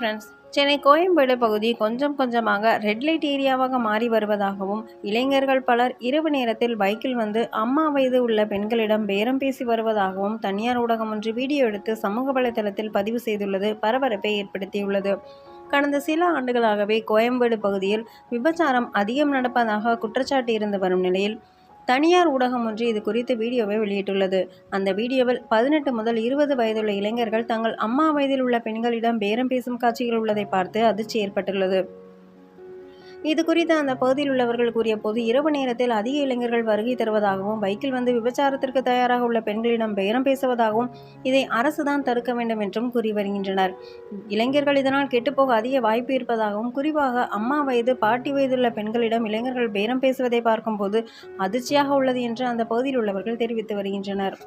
Friends Chennai Koyambedu பகுதி கொஞ்சம் கொஞ்சமாக ரெட் லைட் ஏரியாவாக மாறி வருவதாகவும் இளைஞர்கள் பலர் இரவு நேரத்தில் பைக்கில் வந்து அம்மா வயது உள்ள பெண்களிடம் பேரம் பேசி வருவதாகவும் தனியார் ஊடகம் ஒன்று வீடியோ எடுத்து சமூக வலைதளத்தில் பதிவு செய்துள்ளது பரபரப்பை ஏற்படுத்தியுள்ளது. கடந்த சில ஆண்டுகளாகவே கோயம்பேடு பகுதியில் விபச்சாரம் அதிகம் நடப்பதாக குற்றச்சாட்டு இருந்து வரும் நிலையில் தனியார் ஊடகம் ஒன்று இது குறித்து வீடியோவை வெளியிட்டுள்ளது. அந்த வீடியோவில் பதினெட்டு முதல் இருபது வயதுள்ள இளைஞர்கள் தங்கள் அம்மா வயதில் உள்ள பெண்களிடம் பேரம் பேசும் காட்சிகள் உள்ளதை பார்த்து அதிர்ச்சி ஏற்பட்டுள்ளது. இது குறித்து அந்த பகுதியில் உள்ளவர்கள் கூறிய போது இரவு நேரத்தில் அதிக இளைஞர்கள் வருகை தருவதாகவும் பைக்கில் வந்து விபச்சாரத்திற்கு தயாராக உள்ள பெண்களிடம் பேரம் பேசுவதாகவும் இதை அரசுதான் தடுக்க வேண்டும் என்றும் கூறி வருகின்றனர். இளைஞர்கள் இதனால் கெட்டுப்போக அதிக வாய்ப்பு இருப்பதாகவும் குறிப்பாக அம்மா வயது பாட்டி வயதுள்ள பெண்களிடம் இளைஞர்கள் பேரம் பேசுவதை பார்க்கும்போது அதிர்ச்சியாக உள்ளது என்று அந்த பகுதியில் உள்ளவர்கள் தெரிவித்து வருகின்றனர்.